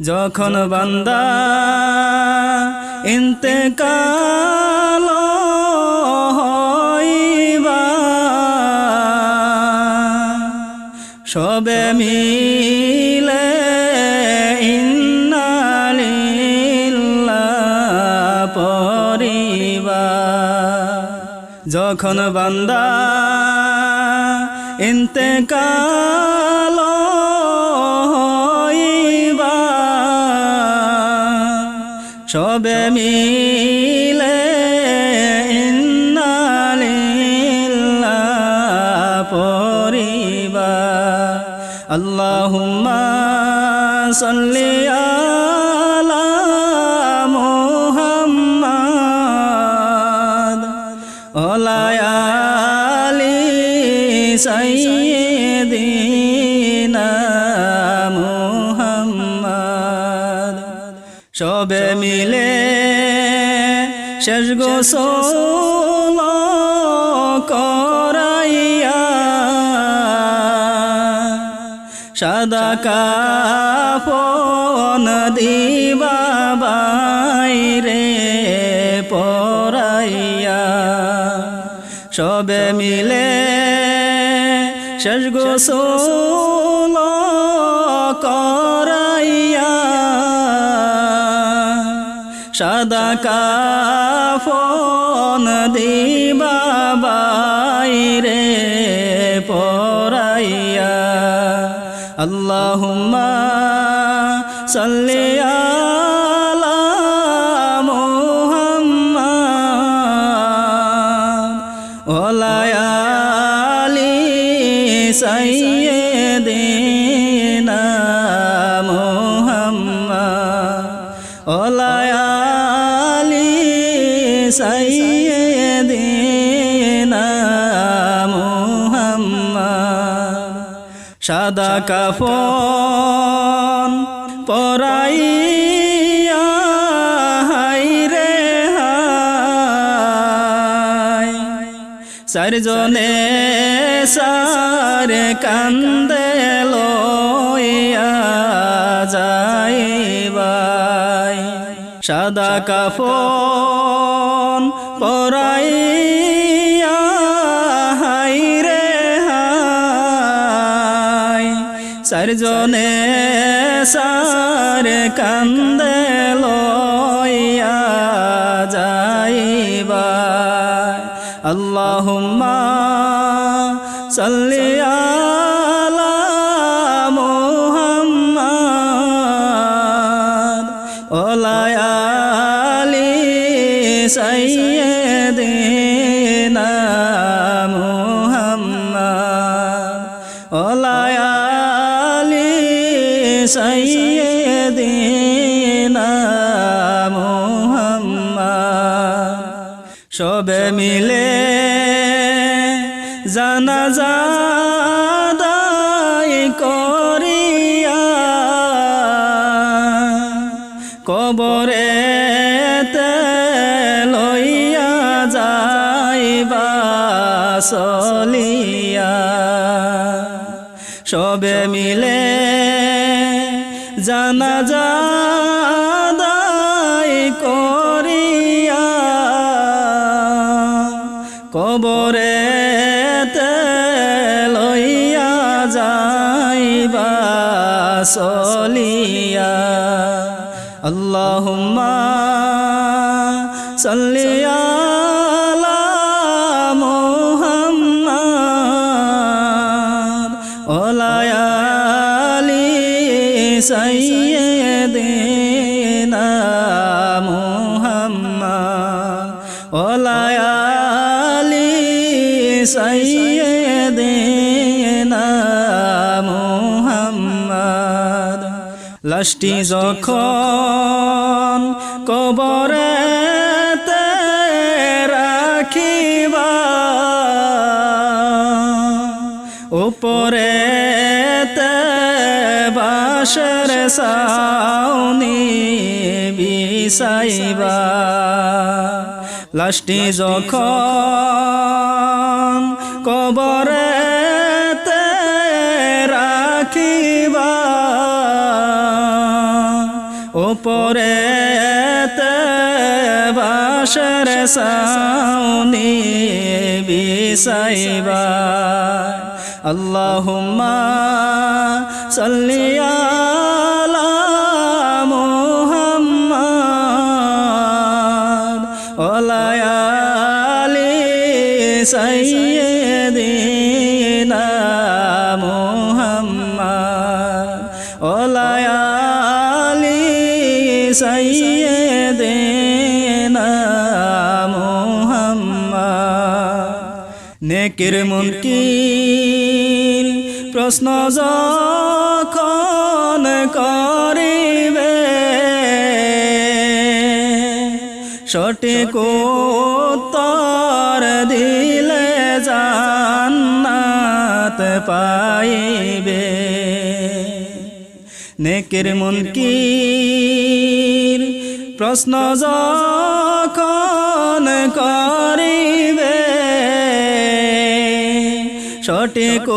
যখন বান্দা ইন্তেকাল হইবা সবে মিলে ইন্নালিল্লাহ পরিবা যখন বান্দা ইন্তেকাল সবে মিলে আল্লাহুম্মা সাল্লি আলা মুহাম্মাদ ওলা আলি সাইয়্যিদিনা মুহাম্মদ সবে মিলে শেষ গোসল করাইয়া সাদা কাপন দিবা বাইরে পরাইয়া সবে মিলে শেষ গোসল করাইয়া সাদা কাফন দিবা রে পরাইয়া। আল্লাহুম্মা সাল্লি সাদা কাফন পরাইয়া হাইরে হাই। চারজনে সার কান্দে লইয়া সাদা কাফন পরাইয়া চারজনে সার কান্দে লইয়া যাইবা। আল্লাহুম্মা সাল্লি আলা মুহাম্মাদ। ওলা আলি সাইয়্যিদিনা। মিলে জানাজা দায় করিয়া কবরে লইয়া যাইবা চলিয়া সবে মিলে জানাজা চলিয়া আল্লাহুম্মা সাল্লি লাশটি যখন কবরে রাখিবা উপরে বাসর সাউনি বিসাইবা লাশটি যখন কবরে সাউনি বিসাইবা আল্লাহুম্মা সাল্লি আলা মুহাম্মাদ ওয়া মুনকির প্রশ্ন যখন করিবে সঠিক উত্তর দিলে জান্নাত পাইবে। নেকের মুনকির প্রশ্ন যখন করিবে সঠিক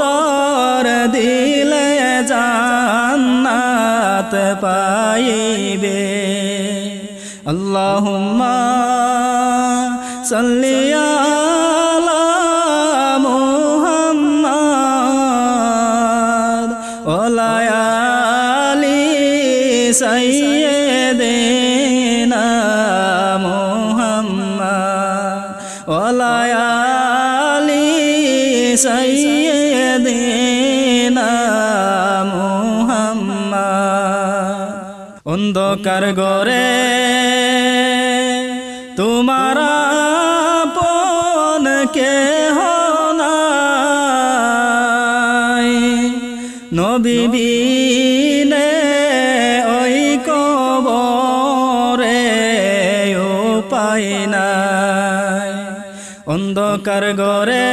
তর দিলে জান্নাত পাইবে। আল্লাহুম্মা সাল্লি আলি সাইয়্যিদিনা মুহাম্মদ। অন্ধকার গরে তোমার আপন কেহ নাই। নবী বিনে ওই কবরে উপায় নাই। অন্ধকার গরে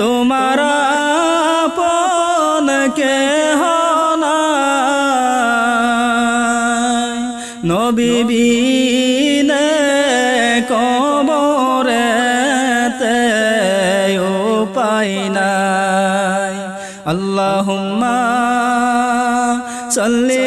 তোমার আপন কেহ নাই। নবী বিনে কবরেতে উপায় নাই। আল্লাহুম্মা সাল্লি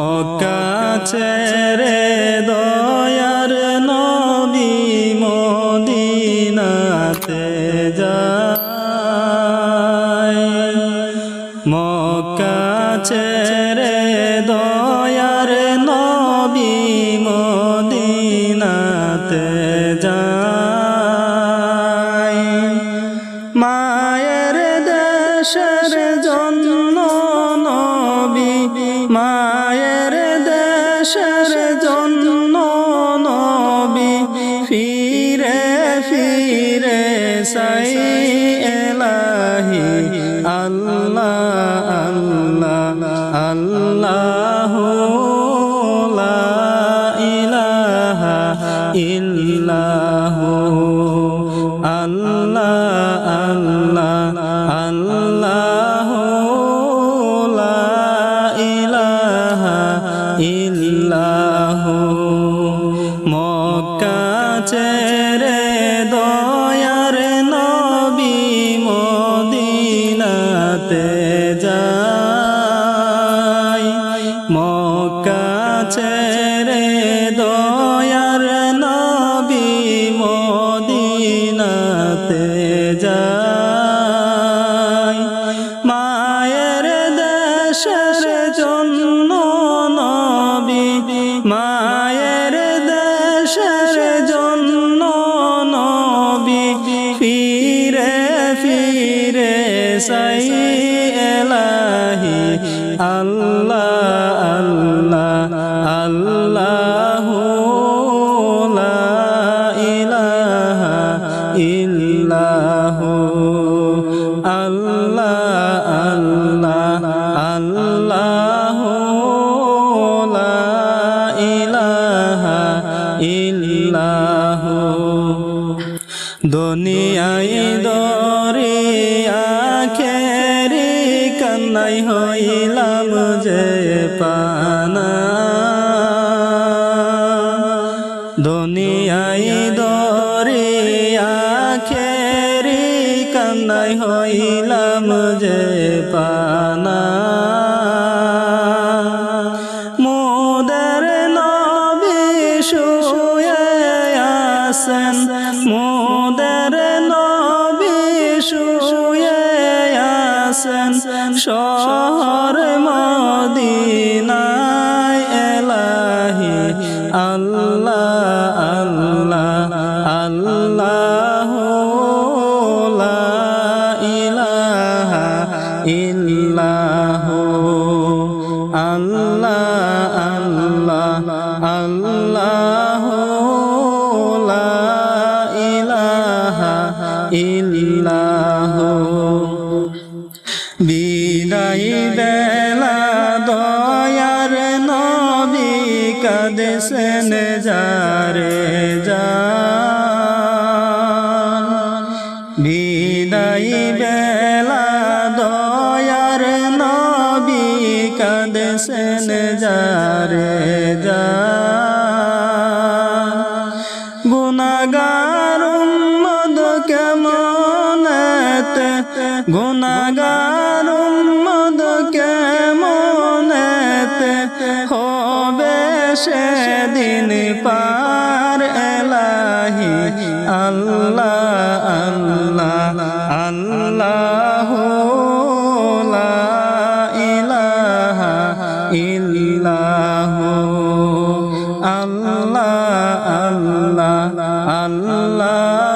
মক্কা ছেড়ে দয়ার যাই মায়ের দেশের জন্য নবী, মায়ের দেশের জন্য নবী। ফিরে ফিরে সাই এলাহি, আল্লাহ আল্লাহ আল্লাহ। যে পানা। দুনিয়ায় দরিয়া খেরি কান্নাই হইলাম যে পানা। মোদের নবী শুয়ে আসেন মোদের নবী শুয়ে আসেন শহর ইল্লাহু কেমনেতে গুনাগার উম্মদ কেমনেতে হবে সেদিন পার এলাহি? আল্লাহ আল্লাহ আল্লাহ ইলাহা ইল্লাহু। আল্লাহ আল্লাহ আল্লাহ।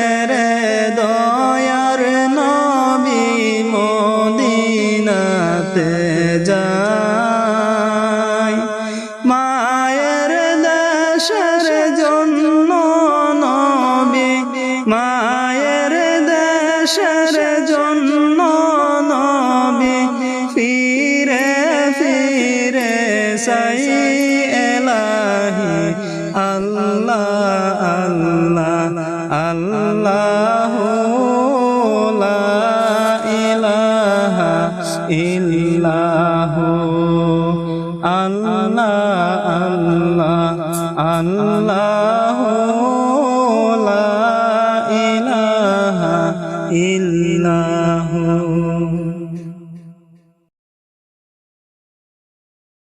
ছেড়ে দয়ার নবী মদিনাতে যায়। মায়ের দেশের জন্য নবী, মায়ের দেশের জন্য নবী, ফিরে ফিরে সাই এলাহি, আল্লাহ আল্লাহ। আল্লাহ